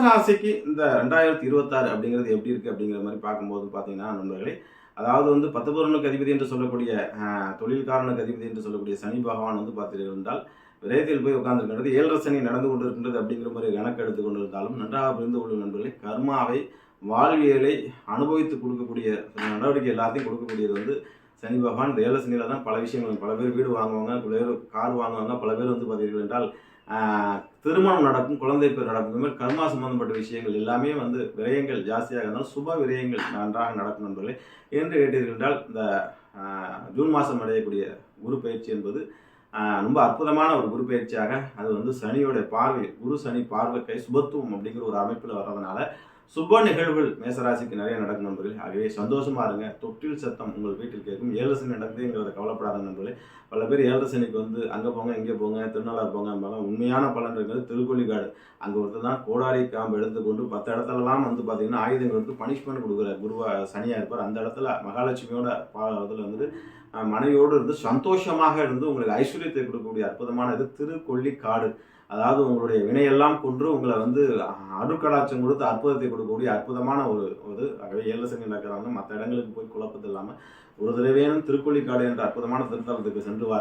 ராசிக்கு இந்த ரெண்டாயிரத்தி இருபத்தாறு அப்படிங்கிறது எப்படி இருக்குது அப்படிங்கிற மாதிரி பார்க்கும்போது பார்த்தீங்கன்னா நண்பர்களே அதாவது வந்து பத்து பொருளுக்கு அதிபதி என்று சொல்லக்கூடிய தொழில்காரனுக்கு அதிபதி என்று சொல்லக்கூடிய சனி பகவான் வந்து பார்த்தீர்கள் என்றால் விரயத்தில் போய் உட்கார்ந்துருக்கின்றது ஏழரை சனி நடந்து கொண்டிருக்கின்றது அப்படிங்கிற மாதிரி கணக்கு எடுத்து கொண்டிருந்தாலும் நன்றாக புரிந்து கொள்ளும் நண்பர்களே கர்மாவை வாழ்வியலை அனுபவித்து கொடுக்கக்கூடிய நடவடிக்கை எல்லாத்தையும் கொடுக்கக்கூடியது வந்து சனி பகவான். இந்த ஏழை தான் பல விஷயங்கள் பல பேர் வீடு வாங்குவாங்க பல பேர் கார் வாங்குவாங்க பல பேர் வந்து பார்த்தீர்கள் என்றால் திருமணம் நடக்கும் குழந்தை பேர் நடக்கும். இந்த மாதிரி கர்மா சம்பந்தப்பட்ட விஷயங்கள் எல்லாமே வந்து விரயங்கள் ஜாஸ்தியாக இருந்தாலும் சுப விரயங்கள் நன்றாக நடக்கும் நண்பர்களே. என்று கேட்டீர்கள் என்றால் இந்த ஜூன் மாதம் அடையக்கூடிய குரு பயிற்சி என்பது ரொம்ப அற்புதமான ஒரு குரு பயிற்சியாக அது வந்து சனியோட பார்வை குரு சனி பார்வை கை சுபத்துவம் அப்படிங்கிற ஒரு அமைப்பில் வர்றதுனால சுப நிகழ்வுகள் மேசராசிக்கு நிறைய நடக்கும் நண்பர்களே. ஆகவே சந்தோஷமா இருங்க. தொட்டில் சத்தம் உங்கள் வீட்டில் கேட்கும். ஏழு சனி நடக்குதுங்கிறத கவலைப்படாத நண்பர்களே. பல பேர் ஏழரை சனிக்கு வந்து அங்கே போங்க இங்கே போங்க திருநள்ளாறு போங்க உண்மையான பலன் இருக்கிறது திருக்கொள்ளிக்காடு அங்கே ஒருத்தர் தான் கோடாரி காம்பு எடுத்துக்கொண்டு பத்து இடத்துலலாம் வந்து பார்த்தீங்கன்னா ஆயுதங்கள் பனிஷ்மெண்ட் கொடுக்குற குருவா சனியாக இருப்பார். அந்த இடத்துல மகாலட்சுமியோட பா இதில் வந்துட்டு மனைவியோடு இருந்து சந்தோஷமாக இருந்து உங்களுக்கு ஐஸ்வர்யத்தை கொடுக்கக்கூடிய அற்புதமான இது திருக்கொள்ளிக்காடு. அதாவது உங்களுடைய வினையெல்லாம் கொன்று உங்களை வந்து அருட்கடாட்சம் கொடுத்து அற்புதத்தை கொடுக்கக்கூடிய அற்புதமான ஒரு ஒரு ஆகவே ஏழு நடக்கிறாங்க மற்ற இடங்களுக்கு போய் குழப்பது இல்லாமல் ஒரு தடவையும் திருக்கொள்ளிக்காடு என்ற அற்புதமான திருத்தலத்துக்கு சென்று வாருங்கள்.